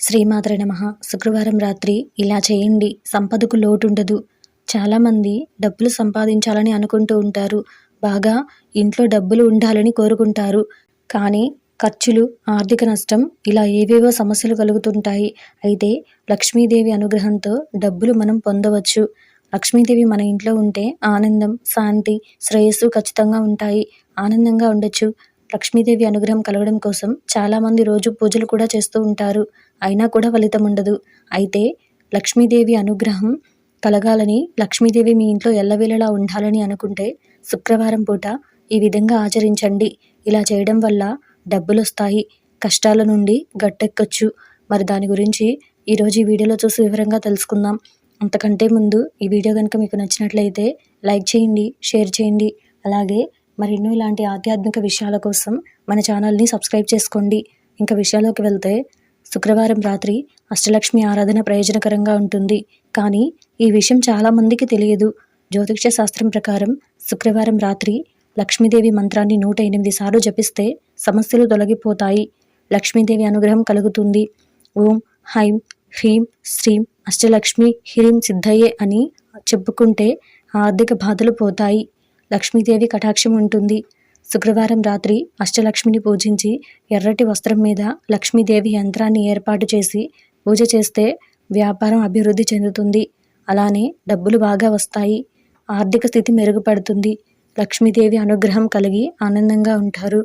శ్రీమాత్ర నమ. శుక్రవారం రాత్రి ఇలా చేయండి. సంపదకు లోటు ఉండదు చాలామంది డబ్బులు సంపాదించాలని అనుకుంటూ ఉంటారు. బాగా ఇంట్లో డబ్బులు ఉండాలని కోరుకుంటారు. కానీ ఖర్చులు ఆర్థిక నష్టం ఇలా ఏవేవో సమస్యలు కలుగుతుంటాయి. అయితే లక్ష్మీదేవి అనుగ్రహంతో డబ్బులు మనం పొందవచ్చు. లక్ష్మీదేవి మన ఇంట్లో ఉంటే ఆనందం శాంతి శ్రేయస్సు ఖచ్చితంగా ఉంటాయి. ఆనందంగా ఉండొచ్చు. లక్ష్మీదేవి అనుగ్రహం కలగడం కోసం చాలామంది రోజు పూజలు కూడా చేస్తూ ఉంటారు. అయినా కూడా ఫలితం ఉండదు. అయితే లక్ష్మీదేవి అనుగ్రహం కలగాలని లక్ష్మీదేవి మీ ఇంట్లో ఎల్లవేళలా ఉండాలని అనుకుంటే శుక్రవారం పూట ఈ విధంగా ఆచరించండి. ఇలా చేయడం వల్ల డబ్బులు వస్తాయి కష్టాల నుండి గట్టెక్కొచ్చు. మరి దాని గురించి ఈరోజు ఈ వీడియోలో చూసి వివరంగా తెలుసుకుందాం. అంతకంటే ముందు ఈ వీడియో కనుక మీకు నచ్చినట్లయితే లైక్ చేయండి షేర్ చేయండి. అలాగే మరెన్నో ఇలాంటి ఆధ్యాత్మిక విషయాల కోసం మన ఛానల్ని సబ్స్క్రైబ్ చేసుకోండి. ఇంకా విషయాల్లోకి వెళ్తే శుక్రవారం రాత్రి అష్టలక్ష్మి ఆరాధన ప్రయోజనకరంగా ఉంటుంది. కానీ ఈ విషయం చాలామందికి తెలియదు. జ్యోతిష శాస్త్రం ప్రకారం శుక్రవారం రాత్రి లక్ష్మీదేవి మంత్రాన్ని నూట ఎనిమిది సార్లు జపిస్తే సమస్యలు తొలగిపోతాయి. లక్ష్మీదేవి అనుగ్రహం కలుగుతుంది. ఓం హైం హ్రీం శ్రీం అష్టలక్ష్మి హ్రీం సిద్ధయ్యే అని చెప్పుకుంటే ఆర్థిక బాధలు పోతాయి. లక్ష్మీదేవి కటాక్షం ఉంటుంది. శుక్రవారం రాత్రి అష్టలక్ష్మిని పూజించి ఎర్రటి వస్త్రం మీద లక్ష్మీదేవి యంత్రాన్ని ఏర్పాటు చేసి పూజ చేస్తే వ్యాపారం అభివృద్ధి చెందుతుంది. అలానే డబ్బులు బాగా వస్తాయి. ఆర్థిక స్థితి మెరుగుపడుతుంది. లక్ష్మీదేవి అనుగ్రహం కలిగి ఆనందంగా ఉంటారు.